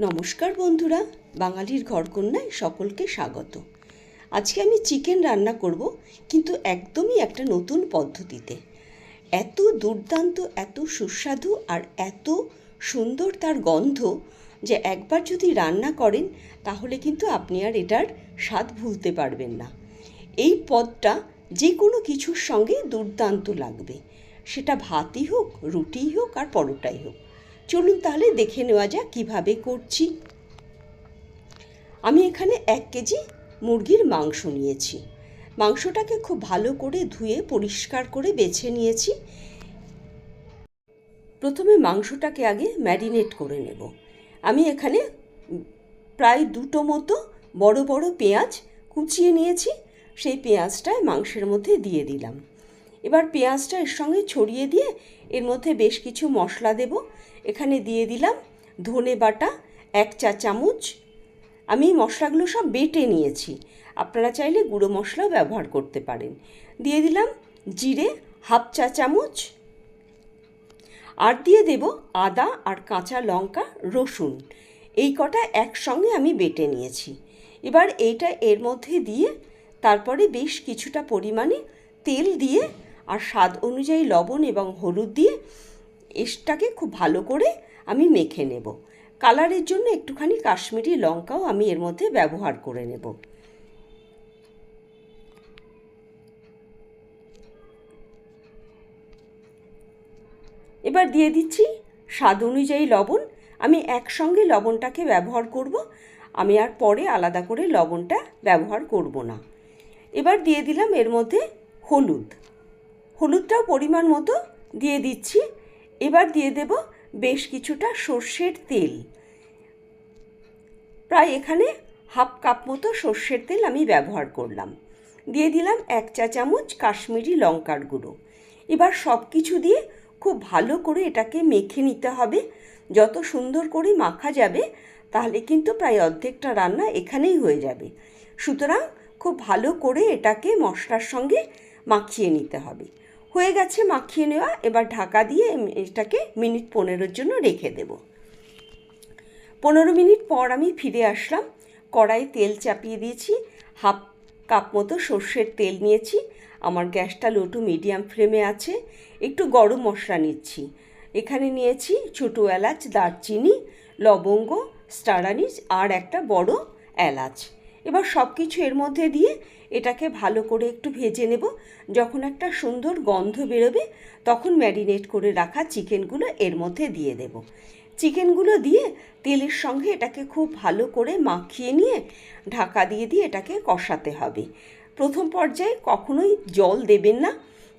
নমস্কার বন্ধুরা, বাঙালির ঘরকন্যায় সকলকে স্বাগত। আজকে আমি চিকেন রান্না করব, কিন্তু একদমই একটা নতুন পদ্ধতিতে। এত দুর্দান্ত, এত সুস্বাদু আর এত সুন্দর তার গন্ধ যে একবার যদি রান্না করেন, তাহলে কিন্তু আপনি আর এটার স্বাদ ভুলতে পারবেন না। এই পদটা যে কোনো কিছুর সঙ্গে দুর্দান্ত লাগবে। সেটা ভাতই হোক, রুটিই হোক আর পরোটাই হোক। চলুন তাহলে দেখে নেওয়া যাক কীভাবে করছি। আমি এখানে এক কেজি মুরগির মাংস নিয়েছি। মাংসটাকে খুব ভালো করে ধুয়ে পরিষ্কার করে বেছে নিয়েছি। প্রথমে মাংসটাকে আগে ম্যারিনেট করে নেব। আমি এখানে প্রায় দুটো মতো বড় বড় পেঁয়াজ কুচিয়ে নিয়েছি। সেই পেঁয়াজটায় মাংসের মধ্যে দিয়ে দিলাম। এবার পেঁয়াজটা এর সঙ্গে ছড়িয়ে দিয়ে এর মধ্যে বেশ কিছু মশলা দেব। এখানে দিয়ে দিলাম ধনে বাটা, এক চা চামচ। আমি মশলাগুলো সব বেটে নিয়েছি। আপনারা চাইলে গুঁড়ো মশলাও ব্যবহার করতে পারেন। দিয়ে দিলাম জিরে হাফ চা চামচ। আর দিয়ে দেব আদা আর কাঁচা লঙ্কা, রসুন। এই কটা একসঙ্গে আমি বেটে নিয়েছি। এবার এইটা এর মধ্যে দিয়ে তারপরে বেশ কিছুটা পরিমাণে তেল দিয়ে আর স্বাদ অনুযায়ী লবণ এবং হলুদ দিয়ে এসটাকে খুব ভালো করে আমি মেখে নেব। কালারের জন্য একটুখানি কাশ্মীরি লঙ্কাও আমি এর মধ্যে ব্যবহার করে নেব। এবার দিয়ে দিচ্ছি স্বাদ অনুযায়ী লবণ। আমি একসঙ্গে লবণটাকে ব্যবহার করব। আমি আর পরে আলাদা করে লবণটা ব্যবহার করব না। এবার দিয়ে দিলাম এর মধ্যে হলুদ। হলুদটাও পরিমাণ মতো দিয়ে দিচ্ছি। এবার দিয়ে দেব বেশ কিছুটা সর্ষের তেল। প্রায় এখানে হাফ কাপ মতো সর্ষের তেল আমি ব্যবহার করলাম। দিয়ে দিলাম এক চা চামচ কাশ্মীরি লঙ্কার গুঁড়ো। এবার সব কিছু দিয়ে খুব ভালো করে এটাকে মেখে নিতে হবে। যত সুন্দর করে মাখা যাবে, তাহলে কিন্তু প্রায় অর্ধেকটা রান্না এখানেই হয়ে যাবে। সুতরাং খুব ভালো করে এটাকে মশলার সঙ্গে মাখিয়ে নিতে হবে। হয়ে গেছে, মাখিয়ে নেওয়া। এবার ঢাকা দিয়ে এটাকে মিনিট পনেরোর জন্য রেখে দেব। পনেরো মিনিট পর আমি ফিরে আসলাম। কড়াই তেল চাপিয়ে দিয়েছি, হাফ কাপ মতো সর্ষের তেল নিয়েছি। আমার গ্যাসটা লো টু মিডিয়াম ফ্লেমে আছে। একটু গরম মশলা নিচ্ছি। এখানে নিয়েছি ছোটো এলাচ, দারচিনি, লবঙ্গ, স্টার আনিস আর একটা বড় এলাচ। এবার সব কিছু এর মধ্যে দিয়ে এটাকে ভালো করে একটু ভেজে নেব। যখন একটা সুন্দর গন্ধ বেরোবে, তখন ম্যারিনেট করে রাখা চিকেনগুলো এর মধ্যে দিয়ে দেব। চিকেনগুলো দিয়ে তেলের সঙ্গে এটাকে খুব ভালো করে মাখিয়ে নিয়ে ঢাকা দিয়ে দিয়ে এটাকে কষাতে হবে। প্রথম পর্যায়ে কখনোই জল দেবেন না,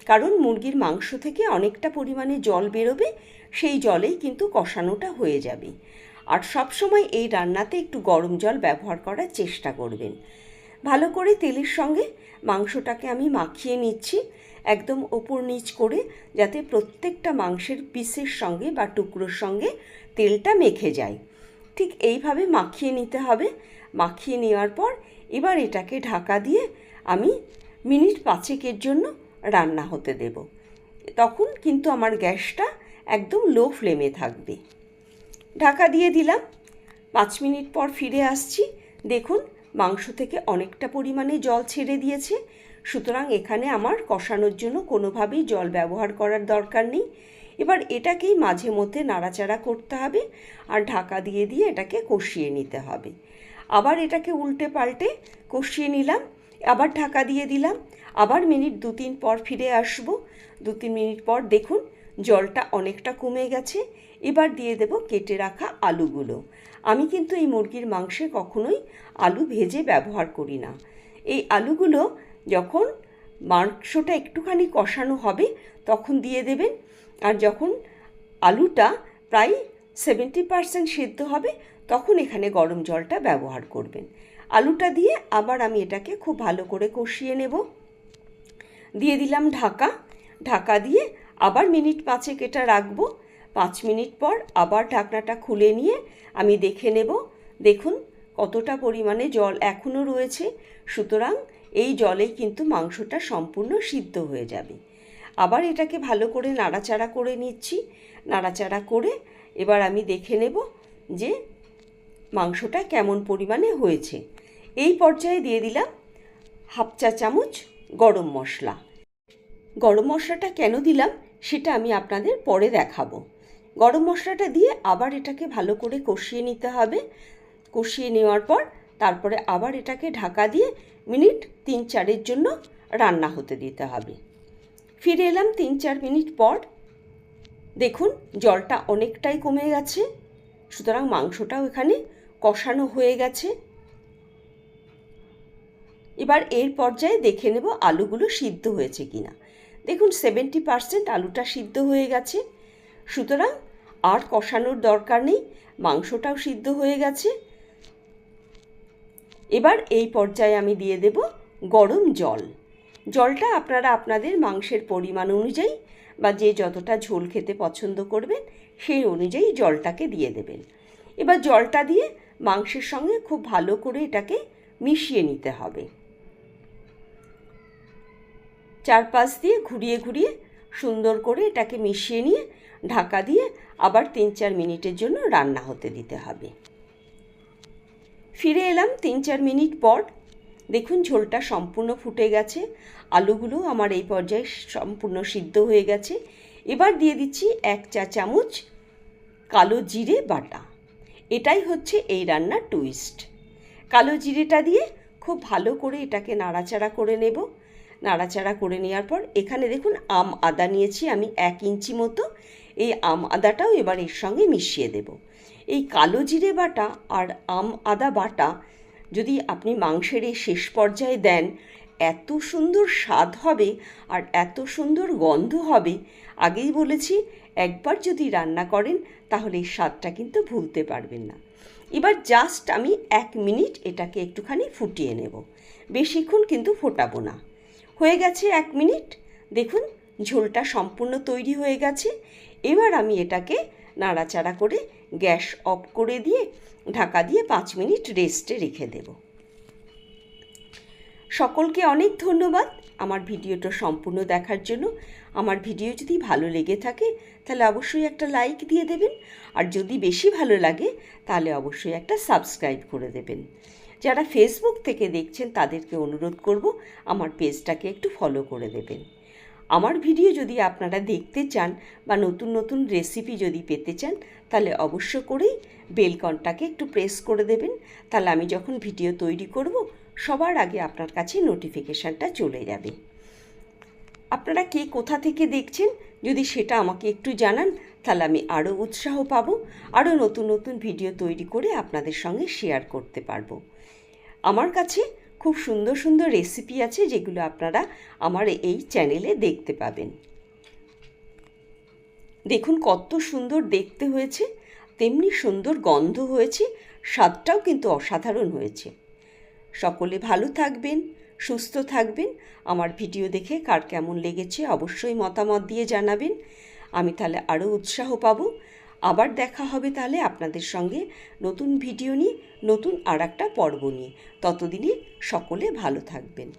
কারণ মুরগির মাংস থেকে অনেকটা পরিমাণে জল বেরোবে, সেই জলেই কিন্তু কষানোটা হয়ে যাবে। আর সবসময় এই রান্নাতে একটু গরম জল ব্যবহার করার চেষ্টা করবেন। ভালো করে তেলের সঙ্গে মাংসটাকে আমি মাখিয়ে নিচ্ছি, একদম ওপর নিচ করে, যাতে প্রত্যেকটা মাংসের পিসের সঙ্গে বা টুকরোর সঙ্গে তেলটা মেখে যায়। ঠিক এইভাবে মাখিয়ে নিতে হবে। মাখিয়ে নেওয়ার পর এবার এটাকে ঢাকা দিয়ে আমি মিনিট পাঁচেকের জন্য রান্না হতে দেব। তখন কিন্তু আমার গ্যাসটা একদম লো ফ্লেমে থাকবে। ঢাকা দিয়ে দিলাম। পাঁচ মিনিট পর ফিরে আসছি। দেখুন, মাংস থেকে অনেকটা পরিমাণে জল ছেড়ে দিয়েছে। সুতরাং এখানে আমার কষানোর জন্য কোনোভাবেই জল ব্যবহার করার দরকার নেই। এবার এটাকেই মাঝে মধ্যে নাড়াচাড়া করতে হবে আর ঢাকা দিয়ে দিয়ে এটাকে কষিয়ে নিতে হবে। আবার এটাকে উল্টে পাল্টে কষিয়ে নিলাম। আবার ঢাকা দিয়ে দিলাম। আবার মিনিট দু তিন পর ফিরে আসব। দু তিন মিনিট পর দেখুন, জলটা অনেকটা কমে গেছে। এবার দিয়ে দেব কেটে রাখা আলুগুলো। আমি কিন্তু এই মুরগির মাংসে কখনোই আলু ভেজে ব্যবহার করি না। এই আলুগুলো যখন মাংসটা একটুখানি কষানো হবে, তখন দিয়ে দেবেন। আর যখন আলুটা প্রায় সেভেন্টি পারসেন্ট সেদ্ধ হবে, তখন এখানে গরম জলটা ব্যবহার করবেন। আলুটা দিয়ে আবার আমি এটাকে খুব ভালো করে কষিয়ে নেব। দিয়ে দিলাম ঢাকা। ঢাকা দিয়ে আবার মিনিট পাঁচেক এটা রাখব। পাঁচ মিনিট পর আবার ঢাকনাটা খুলে নিয়ে আমি দেখে নেব। দেখুন, কতটা পরিমাণে জল এখনও রয়েছে। সুতরাং এই জলেই কিন্তু মাংসটা সম্পূর্ণ সিদ্ধ হয়ে যাবে। আবার এটাকে ভালো করে নাড়াচাড়া করে নিচ্ছি। নাড়াচাড়া করে এবার আমি দেখে নেব যে মাংসটা কেমন পরিমাণে হয়েছে। এই পর্যায়ে দিয়ে দিলাম হাফ চা চামচ গরম মশলা। গরম মশলাটা কেন দিলাম সেটা আমি আপনাদের পরে দেখাবো। গরম মশলাটা দিয়ে আবার এটাকে ভালো করে কষিয়ে নিতে হবে। কষিয়ে নেওয়ার পর তারপরে আবার এটাকে ঢাকা দিয়ে মিনিট তিন চারের জন্য রান্না হতে দিতে হবে। ফিরে এলাম তিন চার মিনিট পর। দেখুন, জলটা অনেকটাই কমে গেছে। সুতরাং মাংসটাও এখানে কষানো হয়ে গেছে। এবার এর পর্যায়ে দেখে নেব আলুগুলো সিদ্ধ হয়েছে কিনা। দেখুন সেভেন্টি পারসেন্ট আলুটা সিদ্ধ হয়ে গেছে। সুতরাং আর কষানোর দরকার নেই, মাংসটাও সিদ্ধ হয়ে গেছে। এবার এই পর্যায়ে আমি দিয়ে দেব গরম জল। জলটা আপনারা আপনাদের মাংসের পরিমাণ অনুযায়ী বা যে যতটা ঝোল খেতে পছন্দ করবেন, সেই অনুযায়ী জলটাকে দিয়ে দেবেন। এবার জলটা দিয়ে মাংসের সঙ্গে খুব ভালো করে এটাকে মিশিয়ে নিতে হবে। চারপাশ দিয়ে ঘুরিয়ে ঘুরিয়ে সুন্দর করে এটাকে মিশিয়ে নিয়ে ঢাকা দিয়ে আবার তিন চার মিনিটের জন্য রান্না হতে দিতে হবে। ফিরে এলাম তিন চার মিনিট পর। দেখুন ঝোলটা সম্পূর্ণ ফুটে গেছে, আলুগুলো আমার এই পর্যায়ে সম্পূর্ণ সিদ্ধ হয়ে গেছে। এবার দিয়ে দিচ্ছি এক চা চামচ কালো জিরে বাটা। এটাই হচ্ছে এই রান্নার টুইস্ট কালো জিরেটা দিয়ে খুব ভালো করে এটাকে নাড়াচাড়া করে নেব। নাড়াচাড়া করে নেওয়ার পর এখানে দেখুন আম আদা নিয়েছি আমি এক ইঞ্চি মতো। এই আম আদাটাও এবার এর সঙ্গে মিশিয়ে দেব। এই কালো জিরে বাটা আর আম আদা বাটা যদি আপনি মাংসের এই শেষ পর্যায়ে দেন, এত সুন্দর স্বাদ হবে আর এত সুন্দর গন্ধ হবে। আগেই বলেছি, একবার যদি রান্না করেন, তাহলে এই স্বাদটা কিন্তু ভুলতে পারবেন না। এবার জাস্ট আমি এক মিনিট এটাকে একটুখানি ফুটিয়ে নেব। বেশিক্ষণ কিন্তু ফোটাবো না। হয়ে গেছে এক মিনিট। দেখুন, ঝোলটা সম্পূর্ণ তৈরি হয়ে গেছে। এবার আমি এটাকে নাড়াচাড়া করে গ্যাস অফ করে দিয়ে, ঢাকা দিয়ে পাঁচ মিনিট রেস্টে রেখে দেব। সকলকে অনেক ধন্যবাদ আমার ভিডিওটা সম্পূর্ণ দেখার জন্য। আমার ভিডিও যদি ভালো লেগে থাকে, তাহলে অবশ্যই একটা লাইক দিয়ে দেবেন। আর যদি বেশি ভালো লাগে, তাহলে অবশ্যই একটা সাবস্ক্রাইব করে দেবেন। যারা ফেসবুক থেকে দেখছেন, তাদেরকে অনুরোধ করব আমার পেজটাকে একটু ফলো করে দেবেন। আমার ভিডিও যদি আপনারা দেখতে চান বা নতুন নতুন রেসিপি যদি পেতে চান, তাহলে অবশ্য করেই বেলকনটাকে একটু প্রেস করে দেবেন। তাহলে আমি যখন ভিডিও তৈরি করব, সবার আগে আপনার কাছে নোটিফিকেশানটা চলে যাবে। আপনারা কে কোথা থেকে দেখছেন? যদি সেটা আমাকে একটু জানান, তাহলে আমি আরও উৎসাহ পাব, আরও নতুন নতুন ভিডিও তৈরি করে আপনাদের সঙ্গে শেয়ার করতে পারব। আমার কাছে খুব সুন্দর সুন্দর রেসিপি আছে যেগুলো আপনারা আমার এই চ্যানেলে দেখতে পাবেন। দেখুন কত সুন্দর দেখতে হয়েছে, তেমনি সুন্দর গন্ধ হয়েছে, স্বাদটাও কিন্তু অসাধারণ হয়েছে। সকলে ভালো থাকবেন, সুস্থ থাকবেন। আমার ভিডিও দেখে কার কেমন লেগেছে অবশ্যই মতামত দিয়ে জানাবেন। আমি তাহলে আরও উৎসাহ পাবো। আবার দেখা হবে তাহলে আপনাদের সঙ্গে নতুন ভিডিও নিয়ে, নতুন আর একটা পর্ব নিয়ে। ততদিনই সকলে ভালো থাকবেন।